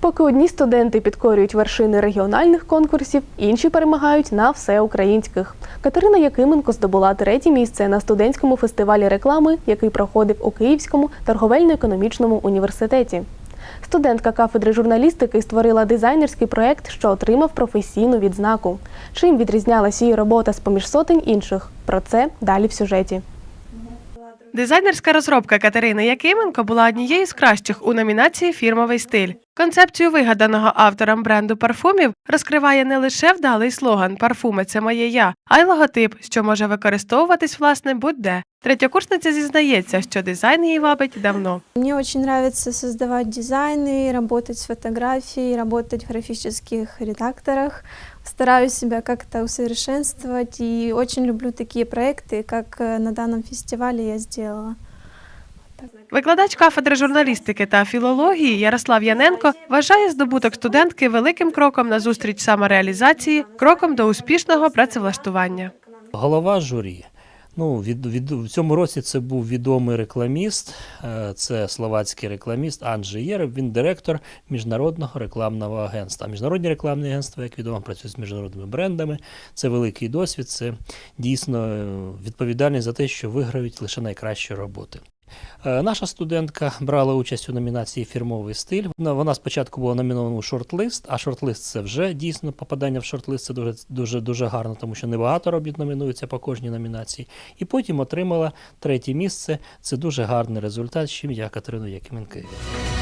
Поки одні студенти підкорюють вершини регіональних конкурсів, інші перемагають на всеукраїнських. Катерина Якименко здобула третє місце на студентському фестивалі реклами, який проходив у Київському торговельно-економічному університеті. Студентка кафедри журналістики створила дизайнерський проєкт, що отримав професійну відзнаку. Чим відрізнялась її робота з поміж сотень інших? Про це далі в сюжеті. Дизайнерська розробка Катерини Якименко була однією з кращих у номінації Фірмовий стиль. Концепцію вигаданого автором бренду парфумів розкриває не лише вдалий слоган Парфуми це моє я, а й логотип, що може використовуватись власне будь-де. Третьокурсниця зізнається, що дизайн її вабить давно. Мне очень нравится создавать дизайны, работать с фотографией, работать в графических редакторах. Стараюсь себя как-то усовершенствовать и очень люблю такие проекты, как э, на данном фестивале я сделала. Викладач кафедри журналістики та філології Ярослав Яненко вважає здобуток студентки великим кроком на зустріч самореалізації, кроком до успішного працевлаштування. Голова журі. Ну, від, від, в цьому році це був відомий рекламіст, е, це словацький рекламіст Анджей Єреб, він директор міжнародного рекламного агентства. Міжнародні рекламні агентства, як відомо, працюють з міжнародними брендами. Це великий досвід, це дійсно е, відповідальність за те, що виграють лише найкращі роботи. Е, Наша студентка брала участь у номінації Фірмовий стиль. Вона спочатку була номінована у шорт-лист, а шорт-лист це вже дійсно попадання в шорт-лист. Це дуже дуже дуже гарно, тому що небагато робіт номінується по кожній номінації. І потім отримала третє місце. Це дуже гарний результат, з чим я Катерину Якименко. і вітаю.